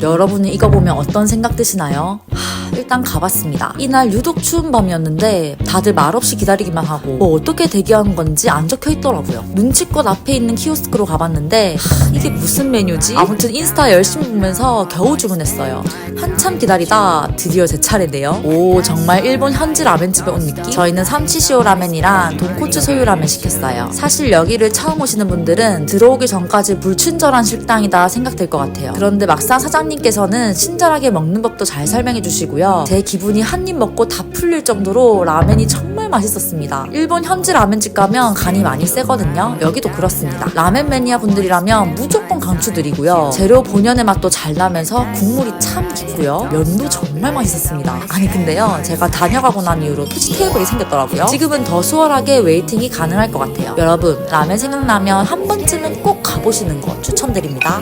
여러분은 이거 보면 어떤 생각 드시나요? 하, 일단 가봤습니다. 이날 유독 추운 밤이었는데 다들 말없이 기다리기만 하고 뭐 어떻게 대기하는 건지 안 적혀 있더라고요. 눈치껏 앞에 있는 키오스크로 가봤는데 하, 이게 무슨 메뉴지? 아무튼 인스타 열심히 보면서 겨우 주문했어요. 한참 기다리다 드디어 제 차례네요. 오 정말 일본 현지 라멘집에 온 느낌? 저희는 삼치시오 라멘이랑 돈코츠 소유 라멘 시켰어요. 사실 여기를 처음 오시는 분들은 들어오기 전까지 불친절한 식당이다 생각될 것 같아요. 그런데 막상 사장 님께서는 친절하게 먹는 법도 잘 설명해 주시고요. 제 기분이 한 입 먹고 다 풀릴 정도로 라멘이 정말 맛있었습니다. 일본 현지 라멘집 가면 간이 많이 세거든요. 여기도 그렇습니다. 라멘 매니아 분들이라면 무조건 강추드리고요. 재료 본연의 맛도 잘 나면서 국물이 참 깊고요. 면도 정말 맛있었습니다. 아니 근데요. 제가 다녀가고 난 이후로 캐치 테이블이 생겼더라고요. 지금은 더 수월하게 웨이팅이 가능할 것 같아요. 여러분 라멘 생각나면 한 번쯤은 꼭 가보시는 거 추천드립니다.